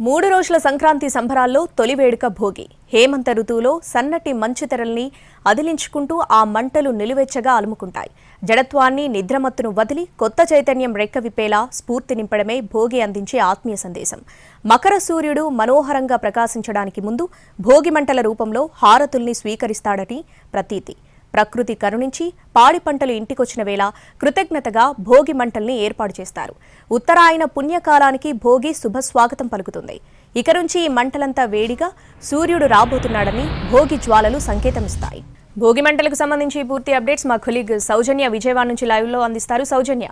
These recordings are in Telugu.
మూడు రోజుల సంక్రాంతి సంబరాల్లో తొలి వేడుక భోగి. హేమంత ఋతువులో సన్నటి మంచు తెరల్ని అదిలించుకుంటూ ఆ మంటలు నిలువెచ్చగా అలుముకుంటాయి. జడత్వాన్ని నిద్రమత్తును వదిలి కొత్త చైతన్యం రెక్కవిప్పేలా స్ఫూర్తి నింపడమే భోగి అందించే ఆత్మీయ సందేశం. మకర సూర్యుడు మనోహరంగా ప్రకాశించడానికి ముందు భోగి మంటల రూపంలో హారతుల్ని స్వీకరిస్తాడని ప్రతీతి. ప్రకృతి కరుణించి పాడి పంటలు ఇంటికొచ్చిన వేళ కృతజ్ఞతగా భోగి మంటల్ని ఏర్పాటు చేస్తారు. ఉత్తరాయణ పుణ్యకాలానికి భోగి శుభస్వాగతం పలుకుతుంది. ఇక నుంచి ఈ మంటలంతా వేడిగా సూర్యుడు రాబోతున్నాడని భోగి జ్వాలలు సంకేతమిస్తాయి. భోగి మంటలకు సంబంధించి పూర్తి అప్డేట్స్ మా కొలీగ్ సౌజన్య విజయవాడ నుంచి లైవ్లో అందిస్తారు. Soujanya.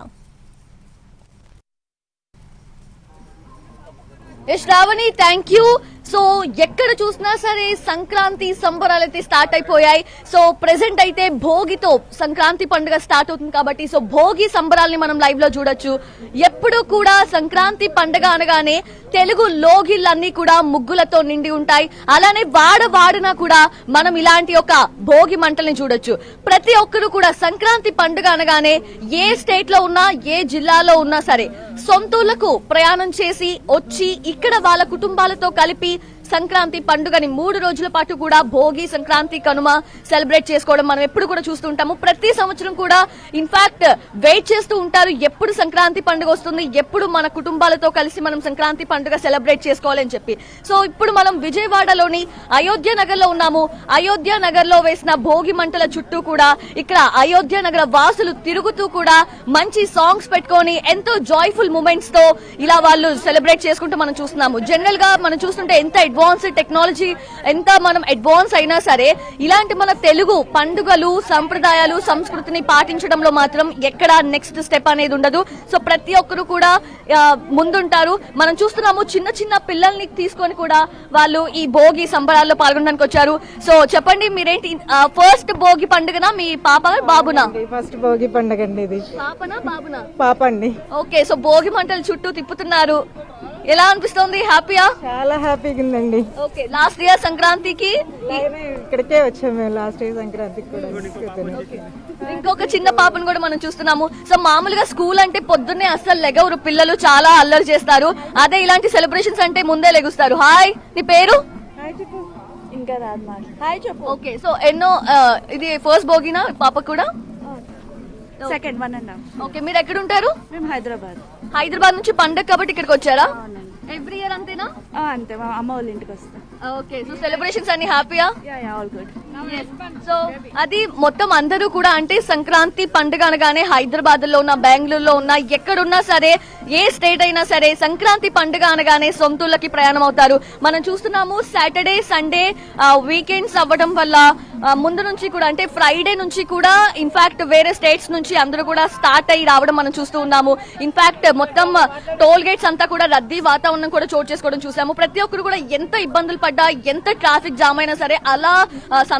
Sravani thank you so ఎక్కడ చూసినా సరే సంక్రాంతి సంబరాలు అయితే స్టార్ట్ అయిపోయాయి. సో ప్రెసెంట్ అయితే భోగితో సంక్రాంతి పండుగ స్టార్ట్ అవుతుంది కాబట్టి సో భోగి సంబరాల్ని మనం లైవ్లో చూడొచ్చు. ఎప్పుడు కూడా సంక్రాంతి పండుగ అనగానే తెలుగు లోగిళ్ళన్నీ కూడా ముగ్గులతో నిండి ఉంటాయి. అలానే వాడ వాడినా కూడా మనం ఇలాంటి ఒక భోగి మంటల్ని చూడొచ్చు. ప్రతి ఒక్కరు కూడా సంక్రాంతి పండుగ అనగానే ఏ స్టేట్లో ఉన్నా ఏ జిల్లాలో ఉన్నా సరే సొంతూళ్ళకు ప్రయాణం చేసి వచ్చి ఇక్కడ వాళ్ళ కుటుంబాలతో కలిపి సంక్రాంతి పండుగని మూడు రోజుల పాటు కూడా భోగి సంక్రాంతి కనుమ సెలబ్రేట్ చేసుకోవడం మనం ఎప్పుడు కూడా చూస్తూ ఉంటాము. ప్రతి సంవత్సరం కూడా ఇన్ఫాక్ట్ వెయిట్ చేస్తూ ఉంటారు. ఎప్పుడు సంక్రాంతి పండుగ వస్తుంది ఎప్పుడు మన కుటుంబాలతో కలిసి మనం సంక్రాంతి పండుగ సెలబ్రేట్ చేసుకోవాలని చెప్పి. సో ఇప్పుడు మనం విజయవాడలోని అయోధ్య నగర్లో ఉన్నాము. అయోధ్య నగర్లో వేసిన భోగి మంటల చుట్టూ కూడా ఇక్కడ అయోధ్య నగర వాసులు తిరుగుతూ కూడా మంచి సాంగ్స్ పెట్టుకొని ఎంతో జాయ్ఫుల్ మూమెంట్స్తో ఇలా వాళ్ళు సెలబ్రేట్ చేసుకుంటూ మనం చూస్తున్నాము. జనరల్గా మనం చూస్తుంటే ఎంత అడ్వాన్స్ టెక్నాలజీ ఎంత మనం అడ్వాన్స్ అయినా సరే ఇలాంటి మన తెలుగు పండుగలు సంప్రదాయాలు సంస్కృతిని పాటించడంలో మాత్రం ఎక్కడ నెక్స్ట్ స్టెప్ అనేది ఉండదు. సో ప్రతి ఒక్కరు కూడా ముందుంటారు. మనం చూస్తున్నాము చిన్న చిన్న పిల్లల్ని తీసుకొని కూడా వాళ్ళు ఈ భోగి సంబరాల్లో పాల్గొనడానికి వచ్చారు. సో చెప్పండి మీరేంటి ఫస్ట్ భోగి పండుగన మీ పాప బాబునా? ఫస్ట్ భోగి పండగ అండి ఇది. పాపనా బాబునా? పాప అండి. ఓకే సో భోగి మంటలు చుట్టూ తిప్పుతున్నారు. ఎలా అనిపిస్తోంది? హ్యాపీయా చాలా హ్యాపీగా ఉందండి. ఓకే లాస్ట్ ఇయర్ సంక్రాంతికి ఇక్కడికే వచ్చాము మేము లాస్ట్ ఇయర్ సంక్రాంతికి కూడా. ఇంకొక చిన్న పాపను కూడా మనం చూస్తున్నాము. సో మామూలుగా స్కూల్ అంటే పొద్దున్నే అస్సలు లెగవరు. పిల్లలు చాలా అల్లరి చేస్తారు. అదే ఇలాంటి సెలబ్రేషన్స్ అంటే ముందే లెగుస్తారు. హాయ్ నీ పేరు? ఇంకా రాదు హాయ్ చెప్పు. ఓకే సో ఎన్నో ఆ, ఇది ఫస్ట్ భోగినా? పాప కూడా? Second one and half okay మీరు ఎక్కడ ఉంటారు మేము హైదరాబాద్. హైదరాబాద్ నుంచి పండగ కాబట్టి ఇక్కడికి వచ్చారా? ఎవ్రీ ఇయర్ అంతేనా? ఆ, అంతే. మా అమ్మ వాళ్ళ ఇంటికి వస్తాం. ఓకే సో సెలబ్రేషన్స్ అన్ని హ్యాపీయా yeah yeah all good so అది మొత్తం అందరూ కూడా అంటే సంక్రాంతి పండుగ అనగానే హైదరాబాద్లో ఉన్న బెంగళూరులో ఉన్న ఎక్కడున్నా సరే ఏ స్టేట్ అయినా సరే సంక్రాంతి పండుగ అనగానే సొంతూళ్ళకి ప్రయాణం అవుతారు మనం చూస్తున్నాము సాటర్డే సండే వీకెండ్స్ అవ్వడం వల్ల ముందు నుంచి కూడా అంటే ఫ్రైడే నుంచి కూడా ఇన్ఫాక్ట్ వేరే స్టేట్స్ నుంచి అందరూ కూడా స్టార్ట్ అయ్యి రావడం మనం చూస్తూ ఉన్నాము. ఇన్ఫాక్ట్ మొత్తం టోల్ గేట్స్ అంతా కూడా రద్దీ వాతావరణం కూడా చోటు చేసుకోవడం చూసాము. ప్రతి ఒక్కరు కూడా ఎంత ఇబ్బందులు పడ్డా ఎంత ట్రాఫిక్ జామ్ అయినా సరే అలా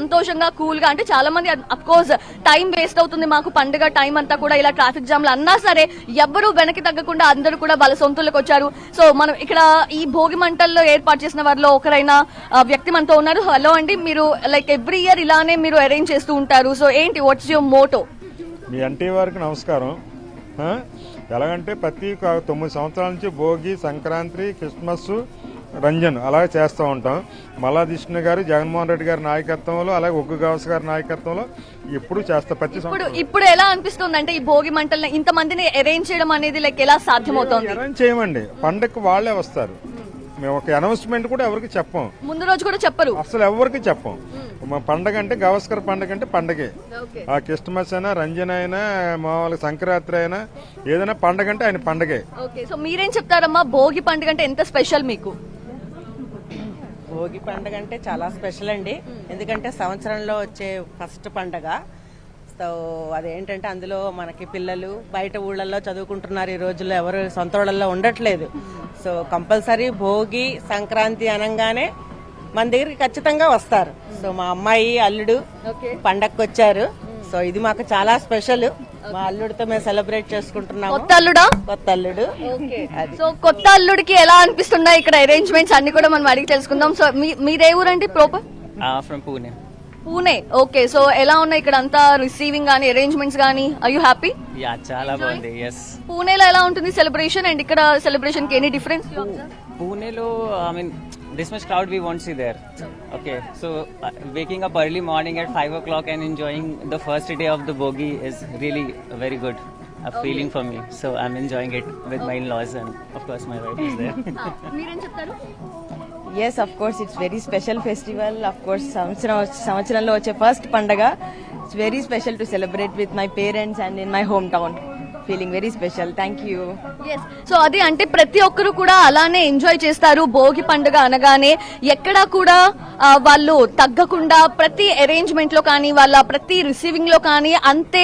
సంతోషంగా కూల్గా అంటే చాలా మంది అఫ్కోర్స్ టైం వేస్ట్ అవుతుంది మాకు పండుగ టైం అంతా కూడా ఇలా ట్రాఫిక్ జామ్లో అన్నా సరే ఎవ్వరూ వెనక్కి తగ్గకుండా అందరూ కూడా వాళ్ళ సొంతలకు వచ్చారు. సో మనం ఇక్కడ ఈ భోగి మంటల్లో ఏర్పాటు చేసిన వారిలో ఒకరైన వ్యక్తి మనతో ఉన్నారు. హలో అండి మీరు లైక్ ఎవ్రీ ఇయర్ ఇలానే మీరు అరేంజ్ చేస్తూ ఉంటారు. సో ఏంటి వాట్స్ యువర్ మోటో మీ అంటే వారికి నమస్కారం. ఎలాగంటే ప్రతి తొమ్మిది సంవత్సరాల నుంచి భోగి సంక్రాంతి క్రిస్మస్ రంజన్ అలాగే చేస్తూ ఉంటాం. మల్లాదిష్ణ గారు జగన్మోహన్ రెడ్డి గారి నాయకత్వంలో అలాగే ఒగ్గు గవస్ గారి నాయకత్వంలో ఎప్పుడు చేస్తా ప్రతి ఇప్పుడు ఎలా అనిపిస్తుంది అంటే ఈ భోగి మంటల్ని ఇంత మందిని అరేంజ్ చేయడం అనేది లైక్ ఎలా సాధ్యమవుతోంది? అరేంజ్ చేయమండి. పండగకి వాళ్ళే వస్తారు. మేము ఒక అనౌన్స్మెంట్ కూడా ఎవరికి చెప్పం. ముందు రోజు కూడా చెప్పరు. అసలు ఎవరికి చెప్పం. మా పండగ అంటే గవస్కర్ పండగ అంటే పండగే. ఆ క్రిస్మస్ అయినా రంజన్ అయినా మామూలుగా సంక్రాంతి అయినా ఏదైనా పండగ అంటే ఆయన పండగే. సో మీరేం చెప్తారమ్మా? భోగి పండుగ అంటే ఎంత స్పెషల్ మీకు? భోగి పండుగ అంటే చాలా స్పెషల్ అండి. ఎందుకంటే సంవత్సరంలో వచ్చే ఫస్ట్ పండగ. సో అదేంటంటే అందులో మనకి పిల్లలు బయట ఊళ్ళల్లో చదువుకుంటున్నారు ఈ రోజుల్లో ఎవరు సొంత ఊళ్ళల్లో ఉండట్లేదు. సో కంపల్సరీ భోగి సంక్రాంతి అనగానే మన దగ్గరికి ఖచ్చితంగా వస్తారు. సో మా అమ్మాయి అల్లుడు పండగకి వచ్చారు సో ఇది మాకు చాలా స్పెషల్. మా అల్లుడితో మేము సెలబ్రేట్ చేసుకుంటున్నాము. కొత్త అల్లుడా? కొత్త అల్లుడు. సో కొత్త అల్లుడికి ఎలా అనిపిస్తున్నాయి ఇక్కడ అరేంజ్మెంట్స్ అన్ని కూడా మనం అడిగి తెలుసుకుందాం. సో మీ మీదే ఊరండి proper from Pune. Pune okay so ఎలా ఉన్నాయి ఇక్కడ అంతా రిసీవింగ్ కానీ అరేంజ్మెంట్స్ కానీ ఐ యూ హ్యాపీ చాలా బాగుంది ఎస్ పూణేలో ఎలా ఉంటుంది సెలబ్రేషన్ అండ్ ఇక్కడ సెలబ్రేషన్కి any difference lo, I mean, this much crowd we won't see there. Okay, so uh, waking up early morning at 5 o'clock and enjoying the first day of the bogie is really very good. A feeling for me. So I'm enjoying it with my in-laws and of course my wife is there. Yes of course it's very special festival of course సంవత్సరం సంవత్సరంలో వచ్చే ఫస్ట్ పండగ it's very special to celebrate with my parents and in my home town feeling very special. Thank you so అది అంటే ప్రతి ఒక్కరు కూడా అలానే ఎంజాయ్ చేస్తారు. భోగి పండుగ అనగానే ఎక్కడా కూడా వాళ్ళు తగ్గకుండా ప్రతి అరేంజ్మెంట్లో కానీ వాళ్ళ ప్రతి రిసీవింగ్లో కానీ అంతే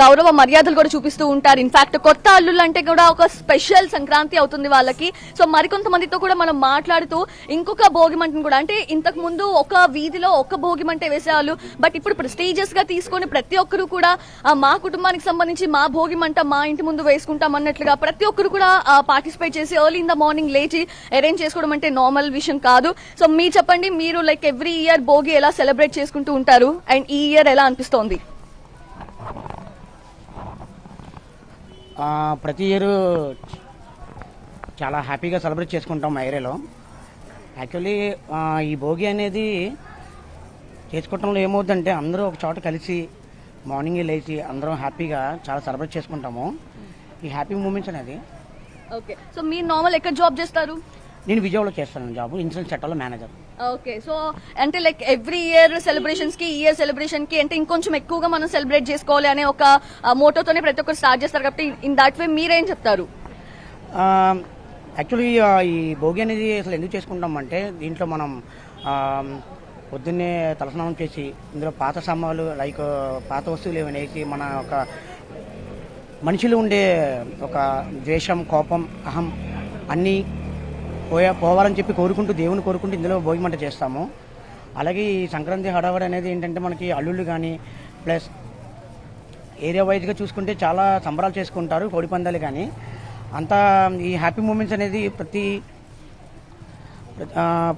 గౌరవ మర్యాదలు కూడా చూపిస్తూ ఉంటారు. ఇన్ఫాక్ట్ కొత్త అల్లుళ్ళు అంటే కూడా ఒక స్పెషల్ సంక్రాంతి అవుతుంది వాళ్ళకి. సో మరికొంతమందితో కూడా మనం మాట్లాడుతూ ఇంకొక భోగి మంటను కూడా అంటే ఇంతకు ముందు ఒక వీధిలో ఒక భోగి మంట వేసేవాళ్ళు. బట్ ఇప్పుడు ప్రెస్టీజియస్గా తీసుకొని ప్రతి ఒక్కరు కూడా మా కుటుంబానికి సంబంధించి మా భోగి మంట మా ఇంటి ముందు వేసుకుంటాం అన్నట్లుగా ప్రతి ఒక్కరు కూడా పార్టిసిపేట్ చేసి ఎర్లీ ఇన్ ద మార్నింగ్ లేచి అరేంజ్ చేసుకోవడం అంటే నార్మల్ విషయం కాదు. సో మీరు చెప్పండి మీరు లైక్ ఎవ్రీ ఇయర్ భోగి ఎలా సెలబ్రేట్ చేసుకుంటూ ఉంటారు? అండ్ ఈ ఇయర్ ఎలా అనిపిస్తోంది? ప్రతి ఇయర్ చాలా హ్యాపీగా సెలబ్రేట్ చేసుకుంటాం మా ఏరియాలో యాక్చువల్లీ ఈ భోగి అనేది చేసుకోవటంలో ఏమవుతుందంటే అందరూ ఒక చోట కలిసి మార్నింగే లేచి అందరం హ్యాపీగా చాలా సెలబ్రేట్ చేసుకుంటాము. ఈ హ్యాపీ మూమెంట్స్ అనేది ఓకే. సో మీరు నార్మల్ ఎక్కడ జాబ్ చేస్తారు? నేను విజయవాడలో చేస్తాను జాబ్ ఇన్సూరెన్స్ చట్టాలో మేనేజర్. ఓకే. సో అంటే లైక్ ఎవ్రీ ఇయర్ సెలబ్రేషన్స్కి ఇయర్ సెలబ్రేషన్కి అంటే ఇంకొంచెం ఎక్కువగా మనం సెలబ్రేట్ చేసుకోవాలి అనే ఒక మోటోతోనే ప్రతి ఒక్కరు స్టార్ట్ చేస్తారు కాబట్టి ఇన్ దాట్ వే మీరేం చెప్తారు? యాక్చువల్లీ ఈ భోగి అనేది అసలు ఎందుకు చేసుకుంటాం అంటే దీంట్లో మనం పొద్దున్నే తలస్నానం చేసి ఇందులో పాత సామాన్లు లైక్ పాత వస్తువులు ఏమైనా వేసి మన ఒక మనిషిలో ఉండే ఒక ద్వేషం కోపం అహం అన్నీ పోయా పోవాలని చెప్పి కోరుకుంటూ దేవుని కోరుకుంటూ ఇందులో భోగిమంట చేస్తాము. అలాగే ఈ సంక్రాంతి హడావడి అనేది ఏంటంటే మనకి అల్లుళ్ళు కానీ ప్లస్ ఏరియా వైజ్గా చూసుకుంటే చాలా సంబరాలు చేసుకుంటారు కోడి పందాలు కానీ అంతా ఈ హ్యాపీ మూమెంట్స్ అనేది ప్రతి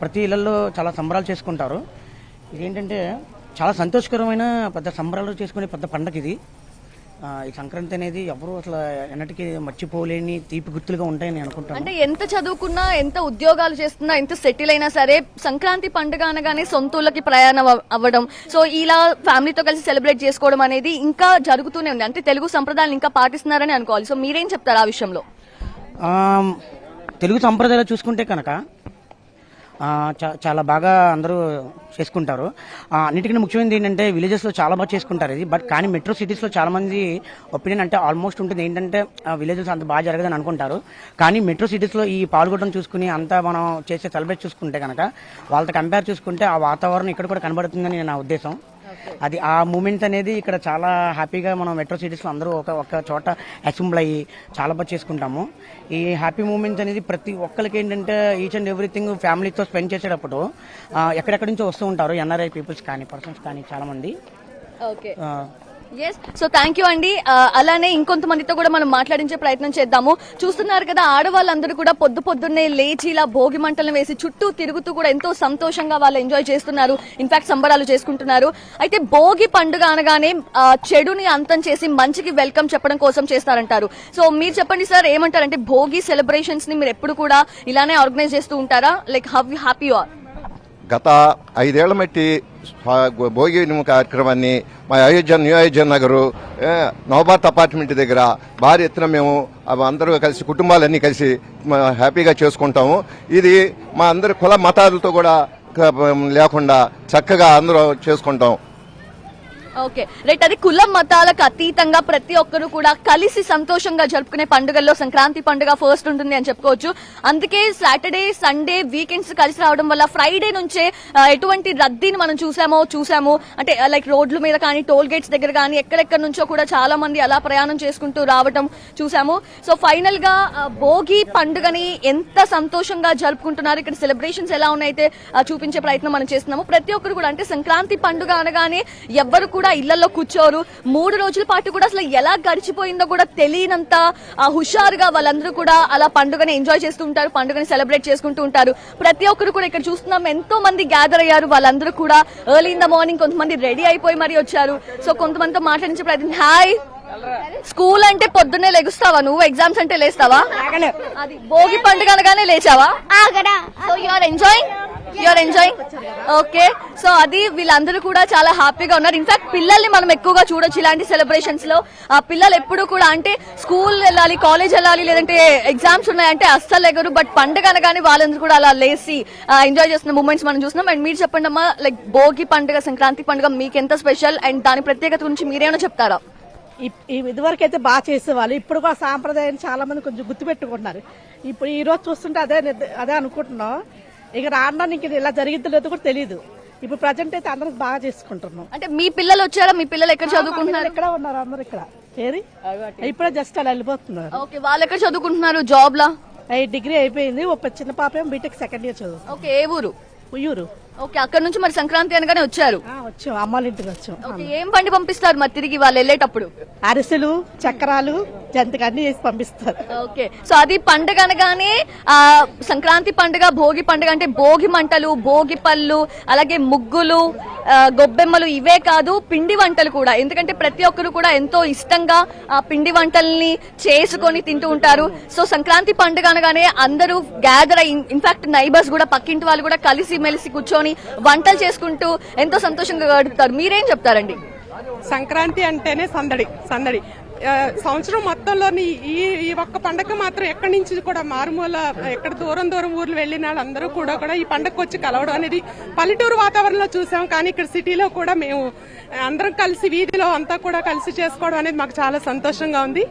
ప్రతి ఇళ్ళలో చాలా సంబరాలు చేసుకుంటారు. ఇదేంటంటే చాలా సంతోషకరమైన పెద్ద సంబరాలు చేసుకునే పెద్ద పండగ ఇది. ఈ సంక్రాంతి అనేది ఎవరు అసలు ఎన్నటికీ మర్చిపోలేని తీపి గుర్తులుగా ఉంటాయని అనుకుంటాను. అంటే ఎంత చదువుకున్నా ఎంత ఉద్యోగాలు చేస్తున్నా ఎంత సెటిల్ అయినా సరే సంక్రాంతి పండుగ అనగానే సొంతూళ్ళకి ప్రయాణం అవ- అవ్వడం. సో ఇలా ఫ్యామిలీతో కలిసి సెలబ్రేట్ చేసుకోవడం అనేది ఇంకా జరుగుతూనే ఉంది. అంటే తెలుగు సంప్రదాయాలు ఇంకా పాటిస్తున్నారని అనుకోవాలి. సో మీరేం చెప్తారు ఆ విషయంలో? తెలుగు సంప్రదాయాలు చూసుకుంటే కనుక చాలా బాగా అందరూ చేసుకుంటారు. ఆ, అన్నిటికన్నా ముఖ్యమైనది ఏంటంటే విలేజెస్లో చాలా బాగా చేసుకుంటారు ఇది. బట్ కానీ మెట్రో సిటీస్లో చాలామంది ఒపీనియన్ అంటే ఆల్మోస్ట్ ఉంటుంది. ఏంటంటే విలేజెస్ అంత బాగా జరగదని అనుకుంటారు. కానీ మెట్రో సిటీస్లో ఈ పాల్గొనడం చూసుకుని అంతా మనం చేసే సెలబ్రేట్ చూసుకుంటే కనుక వాళ్ళతో కంపేర్ చూసుకుంటే ఆ వాతావరణం ఇక్కడ కూడా కనబడుతుందని నా ఉద్దేశం. అది ఆ మూమెంట్ అనేది ఇక్కడ చాలా హ్యాపీగా మనం మెట్రో సిటీస్లో అందరూ ఒక ఒక చోట అసెంబ్ల్ అయ్యి చాలా బాగా చేసుకుంటాము. ఈ హ్యాపీ మూమెంట్స్ అనేది ప్రతి ఒక్కరికి ఏంటంటే ఈచ్ అండ్ ఎవ్రీథింగ్ ఫ్యామిలీతో స్పెండ్ చేసేటప్పుడు ఎక్కడెక్కడి నుంచో వస్తూ ఉంటారు ఎన్ఆర్ఐ పీపుల్స్ కానీ పర్సన్స్ కానీ చాలా మంది okay yes so thank you అండి అలానే ఇంకొంతమందితో కూడా మనం మాట్లాడించే ప్రయత్నం చేద్దాము. చూస్తున్నారు కదా ఆడవాళ్ళందరూ కూడా పొద్దు పొద్దున్నే లేచి ఇలా భోగి మంటలను వేసి చుట్టూ తిరుగుతూ కూడా ఎంతో సంతోషంగా వాళ్ళు ఎంజాయ్ చేస్తున్నారు. ఇన్ఫాక్ట్ సంబరాలు చేసుకుంటున్నారు. అయితే భోగి పండుగ అనగానే చెడుని అంతం చేసి మంచికి వెల్కమ్ చెప్పడం కోసం చేస్తారంటారు. సో మీరు చెప్పండి సార్ ఏమంటారంటే భోగి సెలబ్రేషన్స్ని మీరు ఎప్పుడు కూడా ఇలానే ఆర్గనైజ్ చేస్తూ ఉంటారా? లైక్ హౌ హ్యాపీ ఆర్ గత ఐదేళ్ళ మట్టి భోగి కార్యక్రమాన్ని మా అయోధ్య న్యూ అయోధ్య నగరు నవభారత్ అపార్ట్మెంట్ దగ్గర భారీ ఎత్తున మేము అందరూ కలిసి కుటుంబాలన్నీ కలిసి హ్యాపీగా చేసుకుంటాము. ఇది మా అందరి కుల మతాలతో కూడా లేకుండా చక్కగా అందరూ చేసుకుంటాం. ఓకే. రైట్ అది కులం మతాలకు అతీతంగా ప్రతి ఒక్కరు కూడా కలిసి సంతోషంగా జరుపుకునే పండుగల్లో సంక్రాంతి పండుగ ఫస్ట్ ఉంటుంది అని చెప్పుకోవచ్చు. అందుకే సాటర్డే సండే వీకెండ్స్ కలిసి రావడం వల్ల ఫ్రైడే నుంచే ఎటువంటి రద్దీని మనం చూసామో చూసాము. అంటే లైక్ రోడ్ల మీద కానీ టోల్ గేట్స్ దగ్గర కానీ ఎక్కడెక్కడ నుంచో కూడా చాలా మంది అలా ప్రయాణం చేసుకుంటూ రావడం చూసాము. సో ఫైనల్గా భోగి పండుగని ఎంత సంతోషంగా జరుపుకుంటున్నారు ఇక్కడ సెలబ్రేషన్స్ ఎలా ఉన్నాయితే చూపించే ప్రయత్నం మనం చేస్తున్నాము. ప్రతి ఒక్కరు కూడా అంటే సంక్రాంతి పండుగ అనగానే ఎవ్వరు కూడా కూడా ఇళ్ళలో కూర్చోరు. మూడు రోజుల పాటు కూడా అసలు ఎలా గడిచిపోయిందో కూడా తెలియనంత హుషారుగా వాళ్ళందరూ కూడా అలా పండుగని ఎంజాయ్ చేస్తూ ఉంటారు పండుగని సెలబ్రేట్ చేసుకుంటూ ఉంటారు. ప్రతి ఒక్కరు కూడా ఇక్కడ చూస్తున్నాం ఎంతో మంది గ్యాదర్ అయ్యారు. వాళ్ళందరూ కూడా ఎర్లీ ఇన్ ద మార్నింగ్ కొంతమంది రెడీ అయిపోయి మరి వచ్చారు. సో కొంతమందితో మాట్లాడించే ప్రయత్నం. హాయ్ స్కూల్ అంటే పొద్దున్నే లెగుస్తావా? నువ్వు ఎగ్జామ్స్ అంటే లేస్తావా? అది భోగి పండుగ అనగానే లేచావా? So you are enjoying you are enjoying okay so అది వీళ్ళందరూ కూడా చాలా హ్యాపీగా ఉన్నారు. ఇన్ఫాక్ట్ పిల్లల్ని మనం ఎక్కువగా చూడొచ్చు ఇలాంటి సెలబ్రేషన్స్లో. ఆ పిల్లలు ఎప్పుడు కూడా అంటే స్కూల్ వెళ్ళాలి కాలేజ్ వెళ్ళాలి లేదంటే ఎగ్జామ్స్ ఉన్నాయంటే అస్సలు ఎగరు బట్ పండుగ అనగానే వాళ్ళందరూ కూడా అలా లేసి ఎంజాయ్ చేస్తున్న మూమెంట్స్ మనం చూస్తున్నాం. అండ్ మీరు చెప్పండి అమ్మా లైక్ భోగి పండుగ సంక్రాంతి పండుగ మీకు ఎంత స్పెషల్ అండ్ దాని ప్రత్యేకత గురించి మీరేమైనా చెప్తారా? ఇదివరకు అయితే బాగా చేసేవాళ్ళు. ఇప్పుడు కూడా సాంప్రదాయం చాలా మంది కొంచెం గుర్తుపెట్టుకుంటున్నారు. ఇప్పుడు ఈ రోజు చూస్తుంటే అదే అదే అనుకుంటున్నాం. ఇక రాను ఇంక ఇలా జరిగిద్దో లేదో కూడా తెలియదు ఇప్పుడు ప్రజెంట్ అయితే అందరం బాగా చేసుకుంటున్నాం. అంటే మీ పిల్లలు వచ్చారా? మీ పిల్లలు ఎక్కడ చదువుకుంటున్నారు? ఇక్కడ ఉన్నారు? అందరు ఇక్కడ. ఏది? ఇప్పుడే జస్ట్ అలా వెళ్ళిపోతున్నారు. ఓకే వాళ్ళు ఎక్కడ చదువుకుంటున్నారు? జాబ్ లా డిగ్రీ అయిపోయింది. ఒక చిన్న పాప బీటెక్ సెకండ్ ఇయర్ చదువు ఓకే ఏ ఊరు? ఉయ్యూరు. ఓకే అక్కడ నుంచి మరి సంక్రాంతి అనగానే వచ్చారు. ఆ, వచ్చాం అమ్మాళ్ళ ఇంటికి వచ్చాం. ఓకే ఏం పండి పంపిస్తారు మరి తిరిగి వాళ్ళు వెళ్ళేటప్పుడు? అరిసెలు చక్రాలు జంతికి అన్ని చేసి పంపిస్తారు. ఓకే సో అది పండుగ అనగానే ఆ సంక్రాంతి పండుగ భోగి పండుగ అంటే భోగి మంటలు భోగి పళ్ళు అలాగే ముగ్గులు ఆ, గొబ్బెమ్మలు ఇవే కాదు పిండి వంటలు కూడా. ఎందుకంటే ప్రతి ఒక్కరు కూడా ఎంతో ఇష్టంగా ఆ పిండి వంటల్ని చేసుకొని తింటూ ఉంటారు. సో సంక్రాంతి పండుగ అనగానే అందరూ గ్యాదర్ అయి ఇన్ఫాక్ట్ నైబర్స్ కూడా పక్కింటి వాళ్ళు కూడా కలిసి మెలిసి కూర్చొని వంటలు చేసుకుంటూ ఎంతో సంతోషంగా గడుపుతారు. మీరేం చెప్తారండి? సంక్రాంతి అంటేనే సందడి సందడి. సంవత్సరం మొత్తంలోని ఈ ఈ ఒక్క పండగ మాత్రం ఎక్కడి నుంచి కూడా మారుమూల ఎక్కడ దూరం దూరం ఊర్లు వెళ్ళిన వాళ్ళందరూ కూడా కూడా ఈ పండగకు వచ్చి కలవడం అనేది పల్లెటూరు వాతావరణంలో చూసాం. కానీ ఇక్కడ సిటీలో కూడా మేము అందరం కలిసి వీధిలో అంతా కూడా కలిసి చేసుకోవడం అనేది మాకు చాలా సంతోషంగా ఉంది.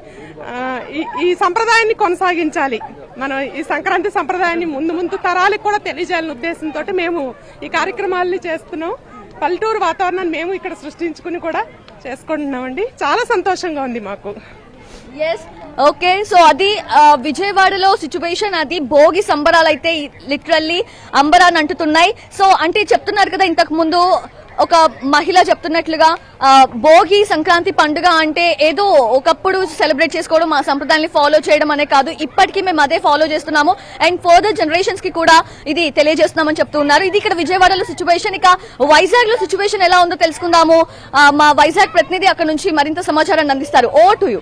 ఈ సంప్రదాయాన్ని కొనసాగించాలి. మనం ఈ సంక్రాంతి సంప్రదాయాన్ని ముందు ముందు తరాలకు కూడా తెలియజేయాలనే ఉద్దేశంతో మేము ఈ కార్యక్రమాలని చేస్తున్నాం. పల్లెటూరు వాతావరణాన్ని మేము ఇక్కడ సృష్టించుకుని కూడా చేసుకుంటున్నామండి. చాలా సంతోషంగా ఉంది మాకు. ఎస్ ఓకే సో అది విజయవాడలో సిచ్యువేషన్ అది భోగి సంబరాలు అయితే లిటరల్లీ అంబరాన్ని అంటుతున్నాయి. సో అంటే చెప్తున్నారు కదా ఇంతకు ముందు ఒక మహిళ చెప్తున్నట్లుగా భోగి సంక్రాంతి పండుగ అంటే ఏదో ఒకప్పుడు సెలబ్రేట్ చేసుకోవడం మా సంప్రదాయాన్ని ఫాలో చేయడం అనే కాదు. ఇప్పటికీ మేము అదే ఫాలో చేస్తున్నాము. అండ్ ఫర్దర్ జనరేషన్స్కి కూడా ఇది తెలియజేస్తున్నామని చెప్తూ ఉన్నారు. ఇది ఇక్కడ విజయవాడలో సిచ్యువేషన్ ఇక వైజాగ్లో సిచ్యువేషన్ ఎలా ఉందో తెలుసుకుందాము. మా వైజాగ్ ప్రతినిధి అక్కడ నుంచి మరింత సమాచారాన్ని అందిస్తారు. ఓ టు యూ